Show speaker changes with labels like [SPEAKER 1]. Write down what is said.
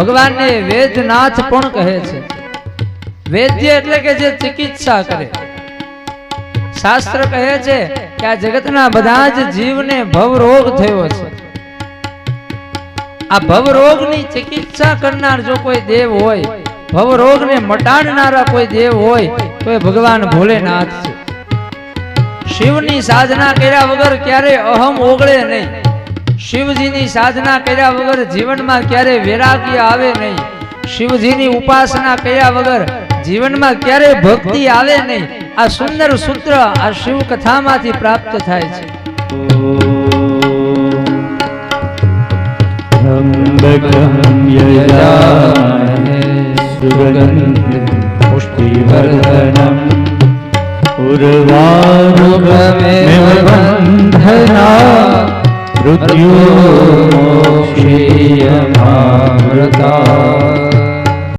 [SPEAKER 1] ભગવાનને વેદનાથ પણ કહે છે. વૈદ્ય એટલે કે જે ચિકિત્સા કરે. શાસ્ત્ર કહે છે કે આ જગતના બધા જ જીવને ભવરોગ થયો છે. આ ભવરોગની ચિકિત્સા કરનાર જો કોઈ દેવ હોય, ભવરોગને મટાડનારા કોઈ દેવ હોય, તો એ ભગવાન ભોલેનાથ છે. શિવની સાધના કર્યા વગર ક્યારે અહમ ઓગળે નહીં. શિવજીની સાધના કર્યા વગર જીવનમાં ક્યારે વૈરાગ્ય આવે નહીં. શિવજીની ઉપાસના કર્યા વગર જીવનમાં ક્યારે ભક્તિ આવે નહીં. આ સુંદર સૂત્ર આ શિવ કથામાંથી પ્રાપ્ત થાય છે.
[SPEAKER 2] પુષ્ટિવર્ધનમ ઉર્વારુગમે મૃત્યુ મોક્ષે.